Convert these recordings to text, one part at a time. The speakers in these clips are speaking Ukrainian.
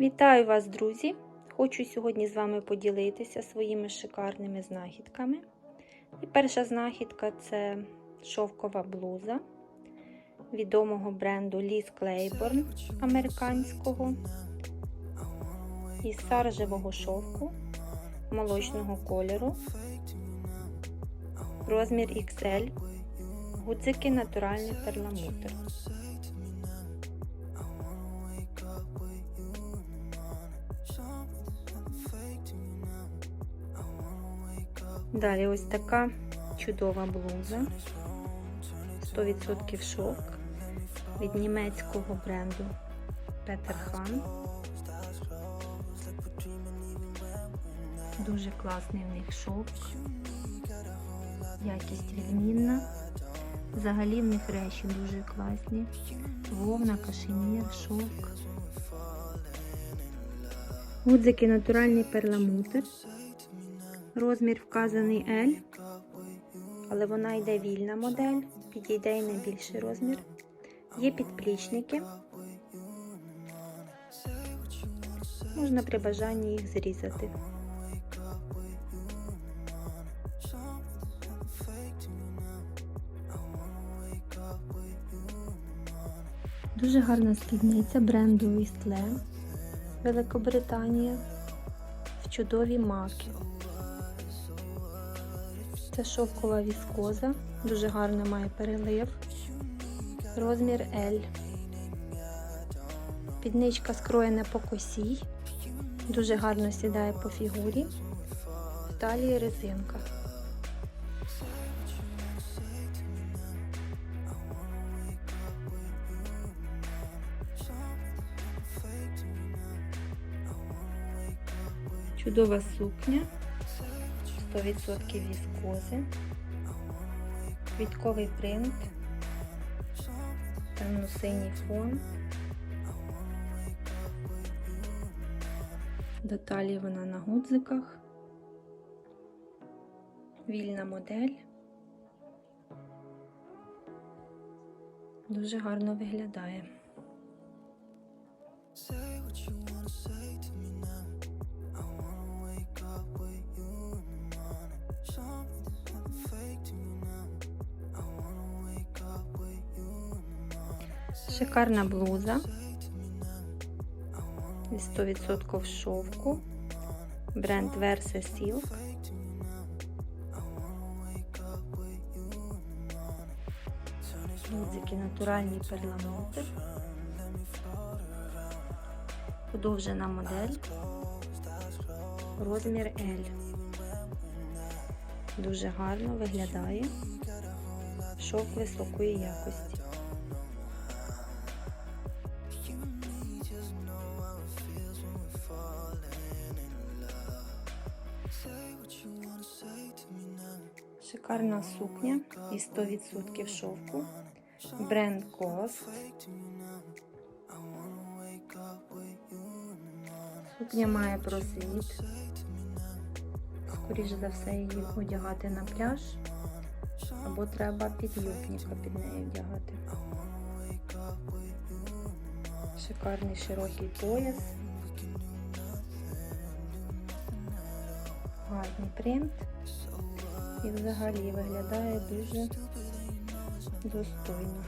Вітаю вас, друзі! Хочу сьогодні з вами поділитися своїми шикарними знахідками. І перша знахідка це шовкова блуза відомого бренду Liz Claiborne американського із саржевого шовку молочного кольору. Розмір XL. Гудзики натуральний перламутр. Далі ось така чудова блуза. 100% шовк від німецького бренду Peter Han. Дуже класний в них шовк. Якість відмінна. Взагалі в них речі дуже класні. Вовна, кашемір, шовк. Гудзики натуральний перламутр. Розмір вказаний L, але вона йде вільна модель, підійде і найбільший розмір. Є підплічники. Можна при бажанні їх зрізати. Дуже гарна спідниця бренду Eastland, Великобританія в чудові маки. Це шовкова віскоза, дуже гарно має перелив. Розмір L. Підничка скроєна по косі. Дуже гарно сідає по фігурі. В талії резинка. Чудова сукня. 100% віскози, квітковий принт, темно-синій фон. До талії вона на гудзиках, вільна модель. Дуже гарно виглядає. Шикарна блуза із 100% шовку. Бренд Versa Silk. Гудзики натуральний перламутр. Подовжена модель. Розмір L. Дуже гарно виглядає. Шовк високої якості. Шикарна сукня із 100% шовку. Бренд Cost. Сукня має просвіт. Скоріше за все, її одягати на пляж. Або треба підюбника під неї вдягати. Шикарний широкий пояс. Гарний принт. І взагалі виглядає дуже достойно.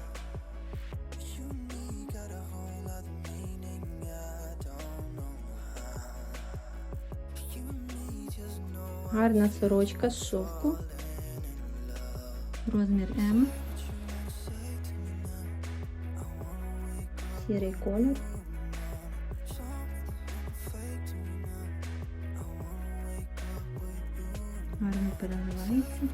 Гарна сорочка з шовку. Розмір М. Сірий колір. Гарно переливається.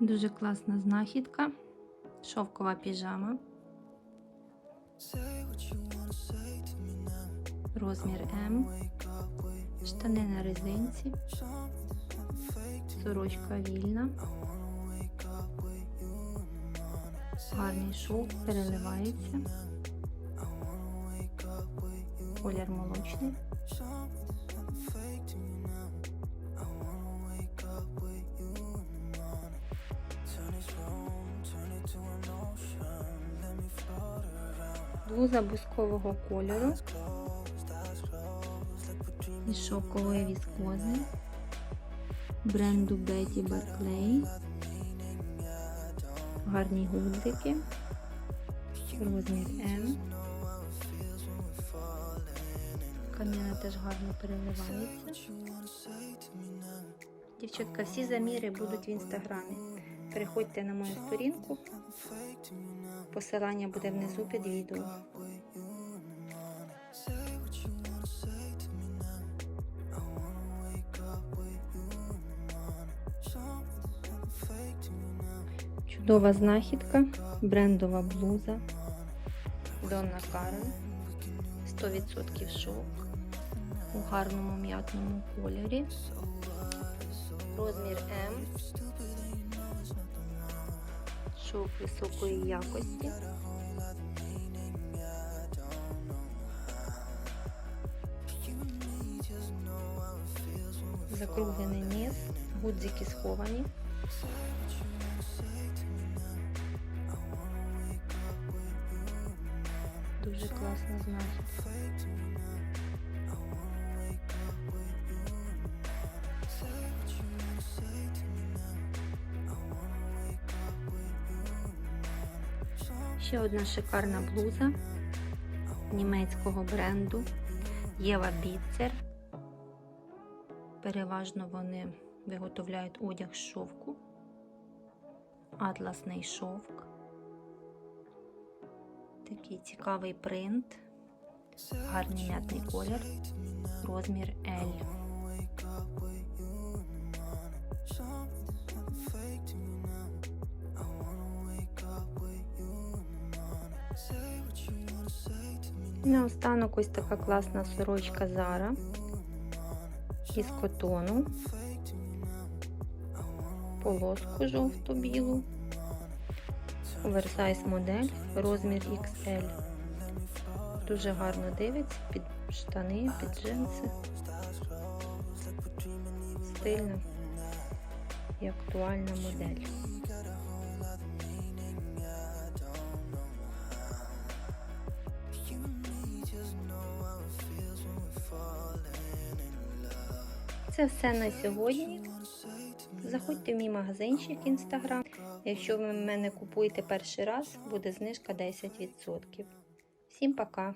Дуже класна знахідка. Шовкова піжама. Розмір М. Штани на резинці. Сорочка вільна. Гарний шов переливається. Колір молочний. Блуза бускового кольору із шовкової віскози бренду Betty Barclay. Гарні гудзики. Розмір М. Тканина теж гарно переливається. Дівчатка, всі заміри будуть в інстаграмі. Переходьте на мою сторінку. Посилання буде внизу під відео. Чудова знахідка, брендова блуза. Донна Карен. 100% шовк у гарному м'ятному кольорі. Розмір М. Шовк високої якості. Закруглений низ, гудзики сховані. Дуже класно знахідка. Ще одна шикарна блуза німецького бренду Єва Біцер. Переважно вони виготовляють одяг з шовку, атласний шовк. Такий цікавий принт, гарний м'ятний колір, розмір L. Наостанок ось така класна сорочка Zara із котону, полоску жовто-білу, оверсайз модель, розмір XL. Дуже гарно дивиться під штани, під джинси. Стильна і актуальна модель. Це все на сьогодні. Заходьте в мій магазинчик інстаграм. Якщо ви мене купуєте перший раз, буде знижка 10%. Всім пока!